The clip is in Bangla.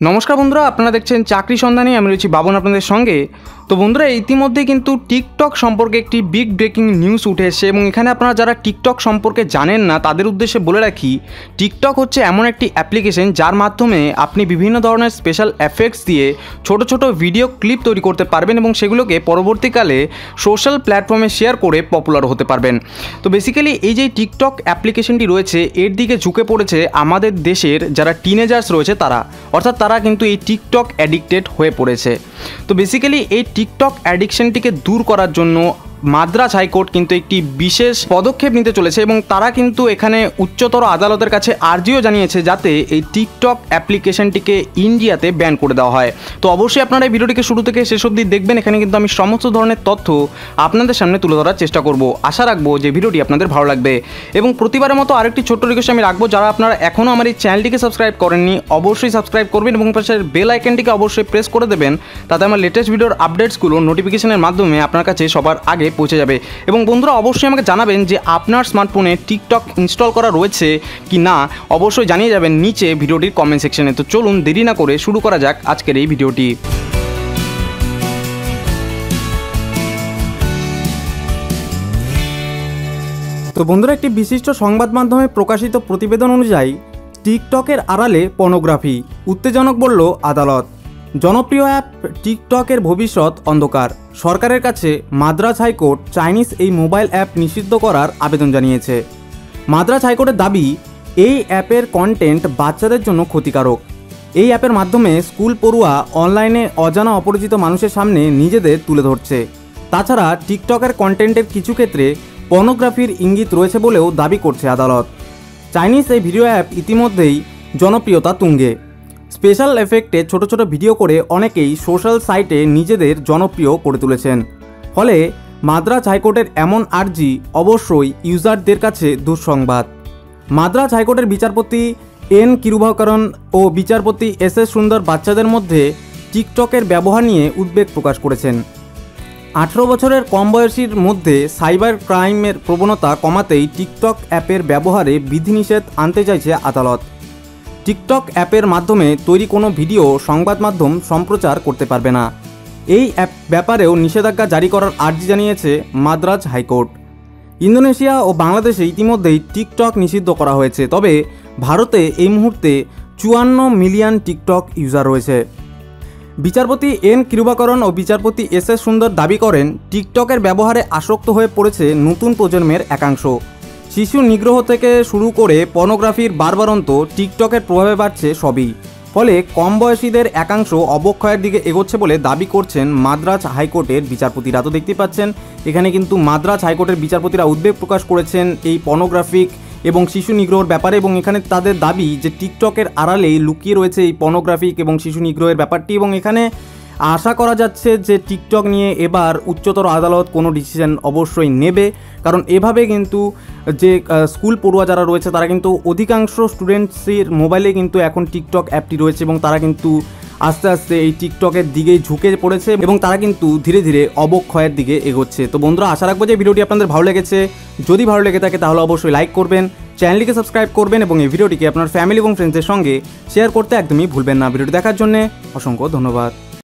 নমস্কার বন্ধুরা, আপনারা দেখছেন চাকরি সন্ধানে, আমি রয়েছি বাবন আপনাদের সঙ্গে। তো বন্ধুরা, ইতিমধ্যে কিন্তু টিকটক সম্পর্কে একটি বিগ ব্রেকিং নিউজ উঠে এসেছে এবং এখানে আপনারা যারা টিকটক সম্পর্কে জানেন না, তাদের উদ্দেশ্যে বলে রাখি, টিকটক হচ্ছে এমন একটি অ্যাপ্লিকেশন যার মাধ্যমে আপনি বিভিন্ন ধরনের স্পেশাল এফেক্টস দিয়ে ছোট ছোট ভিডিও ক্লিপ তৈরি করতে পারবেন এবং সেগুলোকে পরবর্তীকালে সোশ্যাল প্ল্যাটফর্মে শেয়ার করে পপুলার হতে পারবেন। তো বেসিক্যালি এই যে টিকটক অ্যাপ্লিকেশনটি রয়েছে, এর দিকে ঝুঁকে পড়েছে আমাদের দেশের যারা টিনেজার্স রয়েছে তারা। অর্থাৎ তারা কিন্তু এই টিকটক অ্যাডিক্টেড হয়ে পড়েছে। তো বেসিক্যালি এই টিকটক অ্যাডিকশানটিকে দূর করার জন্য মাদ্রাজ হাইকোর্ট কিন্তু একটি বিশেষ পদক্ষেপ নিতে চলেছে এবং তারা কিন্তু এখানে উচ্চতর আদালতের কাছে আর্জিও জানিয়েছে যাতে এই টিকটক অ্যাপ্লিকেশনটিকে ইন্ডিয়াতে ব্যান করে দেওয়া হয়। তো অবশ্যই আপনারা এই ভিডিওটিকে শুরু থেকে শেষ অবধি দেখবেন। এখানে কিন্তু আমি সমস্ত ধরনের তথ্য আপনাদের সামনে তুলে ধরার চেষ্টা করব। আশা রাখব যে ভিডিওটি আপনাদের ভালো লাগবে। এবং প্রতিবারের মতো আরেকটি ছোট্ট রিকোয়েস্ট আমি রাখব, যারা আপনারা এখনও আমার এই চ্যানেলটিকে সাবস্ক্রাইব করেননি, অবশ্যই সাবস্ক্রাইব করবেন এবং পাশের বেল আইকনটিকে অবশ্যই প্রেস করে দেবেন। তাতে আমার লেটেস্ট ভিডিওর আপডেটসগুলো নোটিফিকেশনের মাধ্যমে আপনার কাছে সবার আগে পৌঁছে যাবে। এবং বন্ধুরা, অবশ্যই আমাকে জানাবেন যে আপনার স্মার্টফোনে টিকটক ইনস্টল করা রয়েছে কি না। অবশ্যই জানিয়ে যাবেন নিচে ভিডিওটির কমেন্ট সেকশনে তো চলুন, দেরি না করে শুরু করা যাক আজকের এই ভিডিওটি। তো বন্ধুরা, একটি বিশিষ্ট সংবাদ মাধ্যমে প্রকাশিত প্রতিবেদন অনুযায়ী টিকটকের আড়ালে পর্নোগ্রাফি উত্তেজনক বলল আদালত। জনপ্রিয় অ্যাপ টিকটকের ভবিষ্যৎ অন্ধকার। সরকারের কাছে মাদ্রাজ হাইকোর্ট চাইনিজ এই মোবাইল অ্যাপ নিষিদ্ধ করার আবেদন জানিয়েছে। মাদ্রাজ হাইকোর্টের দাবি, এই অ্যাপের কন্টেন্ট বাচ্চাদের জন্য ক্ষতিকারক। এই অ্যাপের মাধ্যমে স্কুল পড়ুয়া অনলাইনে অজানা অপরিচিত মানুষের সামনে নিজেদের তুলে ধরছে। তাছাড়া টিকটকের কন্টেন্টের কিছু ক্ষেত্রে পর্নোগ্রাফির ইঙ্গিত রয়েছে বলেও দাবি করছে আদালত। চাইনিজ এই ভিডিও অ্যাপ ইতিমধ্যেই জনপ্রিয়তা তুঙ্গে। স্পেশাল এফেক্টে ছোট ছোট ভিডিও করে অনেকেই সোশ্যাল সাইটে নিজেদের জনপ্রিয় করে তুলেছেন। ফলে মাদ্রাজ হাইকোর্টের এমন আর্জি অবশ্যই ইউজারদের কাছে দুঃসংবাদ। মাদ্রাজ হাইকোর্টের বিচারপতি এন কিরুভাকরণ ও বিচারপতি এস এস সুন্দর বাচ্চাদের মধ্যে টিকটকের ব্যবহার নিয়ে উদ্বেগ প্রকাশ করেছেন। আঠেরো বছরের কম বয়সীর মধ্যে সাইবার ক্রাইমের প্রবণতা কমাতেই টিকটক অ্যাপের ব্যবহারে বিধিনিষেধ আনতে চাইছে আদালত। টিকটক অ্যাপের মাধ্যমে তৈরি কোনো ভিডিও সংবাদ মাধ্যম সম্প্রচার করতে পারবে না। এই অ্যাপ ব্যাপারেও নিষেধাজ্ঞা জারি করার আর্জি জানিয়েছে মাদ্রাজ হাইকোর্ট। ইন্দোনেশিয়া ও বাংলাদেশে ইতিমধ্যেই টিকটক নিষিদ্ধ করা হয়েছে, তবে ভারতে এই মুহূর্তে চুয়ান্ন মিলিয়ন টিকটক ইউজার রয়েছে। বিচারপতি এন কিরুবাকরণ ও বিচারপতি এস এস সুন্দর দাবি করেন, টিকটকের ব্যবহারে আসক্ত হয়ে পড়েছে নতুন প্রজন্মের একাংশ। শিশু নিগ্রহ থেকে শুরু করে পর্নোগ্রাফির বারবারন্ত টিকটকের প্রভাবে বাড়ছে সবই। ফলে কম বয়সীদের একাংশ অবক্ষয়ের দিকে এগোচ্ছে বলে দাবি করছেন মাদ্রাজ হাইকোর্টের বিচারপতিরা। তো দেখতে পাচ্ছেন, এখানে কিন্তু মাদ্রাজ হাইকোর্টের বিচারপতিরা উদ্বেগ প্রকাশ করেছেন এই পর্নোগ্রাফিক এবং শিশু নিগ্রহের ব্যাপারে এবং এখানে তাদের দাবি যে টিকটকের আড়ালেই লুকিয়ে রয়েছে এই পর্নোগ্রাফিক এবং শিশু নিগ্রহের ব্যাপারটি এবং এখানে আশা করা যাচ্ছে যে টিকটক নিয়ে এবার উচ্চতর আদালত কোনো ডিসিশন অবশ্যই নেবে, কারণ এভাবে কিন্তু যে স্কুল পড়ুয়া যারা রয়েছে তারা কিন্তু অধিকাংশ স্টুডেন্টসের মোবাইলে কিন্তু এখন টিকটক অ্যাপটি রয়েছে এবং তারা কিন্তু আস্তে আস্তে এই টিকটকের দিকে ঝুঁকে পড়েছে এবং তারা কিন্তু ধীরে ধীরে অবক্ষয়ের দিকে এগোচ্ছে। তো বন্ধুরা, আশা রাখব যে ভিডিওটি আপনাদের ভালো লেগেছে। যদি ভালো লেগে থাকে তাহলে অবশ্যই লাইক করবেন চ্যানেলটিকে সাবস্ক্রাইব করবেন এবং এই ভিডিওটিকে আপনার ফ্যামিলি এবং ফ্রেন্ডসের সঙ্গে শেয়ার করতে একদমই ভুলবেন না। ভিডিওটি দেখার জন্য অসংখ্য ধন্যবাদ।